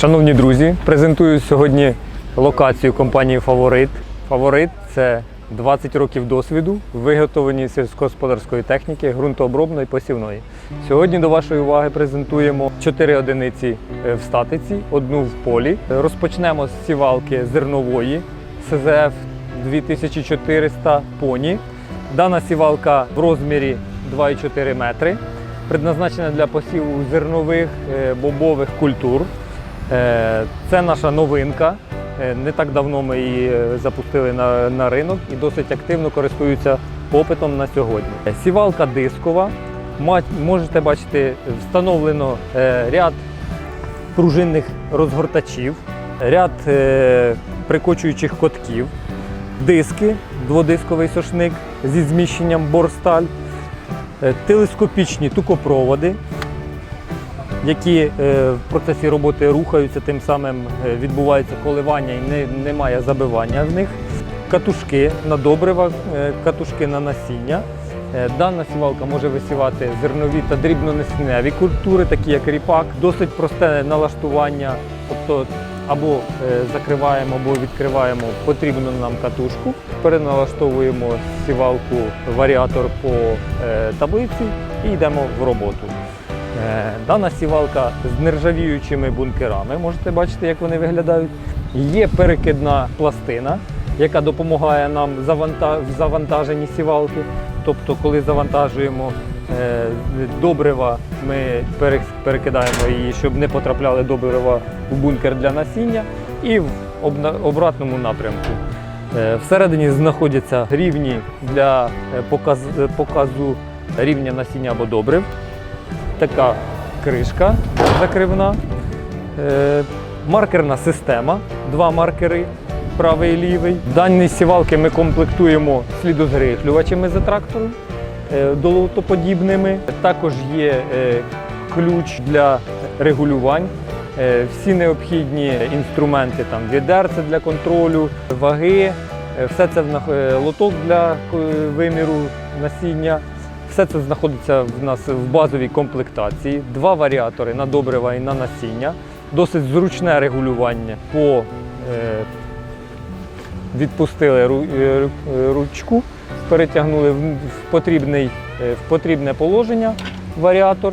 Шановні друзі, презентую сьогодні локацію компанії Фаворит. Фаворит це 20 років досвіду в виготовленні сільськогосподарської техніки, ґрунтообробної посівної. Сьогодні до вашої уваги презентуємо 4 одиниці е, в статиці, одну в полі. Розпочнемо з сівалки зернової СЗФ 2400 поні. Дана сівалка в розмірі 2,4 метри, предназначена для посіву зернових е, бобових культур. Е, Це наша новинка. Е, Не так давно ми її е, запустили на, на ринок і досить активно користуються попитом на сьогодні. Сівалка дискова. Можете бачити, встановлено ряд пружинних розгортачів, ряд прикочуючих котків, диски, дводисковий сошник зі зміщенням борсталь, телескопічні тукопроводи, які е, в процесі роботи рухаються, тим самим е, відбувається коливання і не, немає забивання в них. Катушки на добрива, е, катушки на насіння. Дана сівалка може висівати зернові та дрібнонесінневі культури, такі як ріпак. Досить просте налаштування, тобто або закриваємо, або відкриваємо потрібну нам катушку, переналаштовуємо сівалку варіатор по таблиці і йдемо в роботу. Е, Дана сівалка з нержавіючими бункерами. Можете бачити, як вони виглядають. Є перекидна пластина, яка допомагає нам в завантаженні сівалки. Тобто, коли завантажуємо е, добрива, ми перекидаємо її, щоб не потрапляли добрива в бункер для насіння, і в обратному напрямку. Е, Всередині знаходяться рівні для показ- показу рівня насіння або добрив така кришка закривна, е, маркерна система, два маркери, правий і лівий. Дані сівалки ми комплектуємо слідозгрихлювачами за трактором, е, долотоподібними. Також є е, ключ для регулювань. Всі необхідні інструменти, там відерце для контролю, ваги, все це лоток для виміру насіння. Все це знаходиться в нас в базовій комплектації. Два варіатори на добрива і на насіння. Досить зручне регулювання по е, відпустили е, ручку, перетягнули в, в, потрібний, е, в потрібне положення варіатор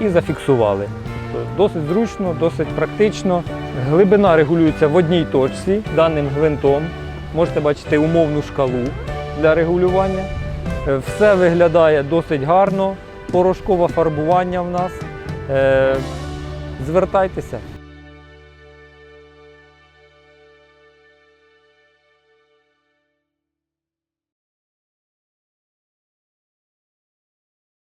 і зафіксували. Тобто Досить зручно, досить практично. Глибина регулюється в одній точці даним гвинтом. Можете бачити умовну шкалу для регулювання. Е, Все виглядає досить гарно, порошкове фарбування в нас. Е, Звертайтеся.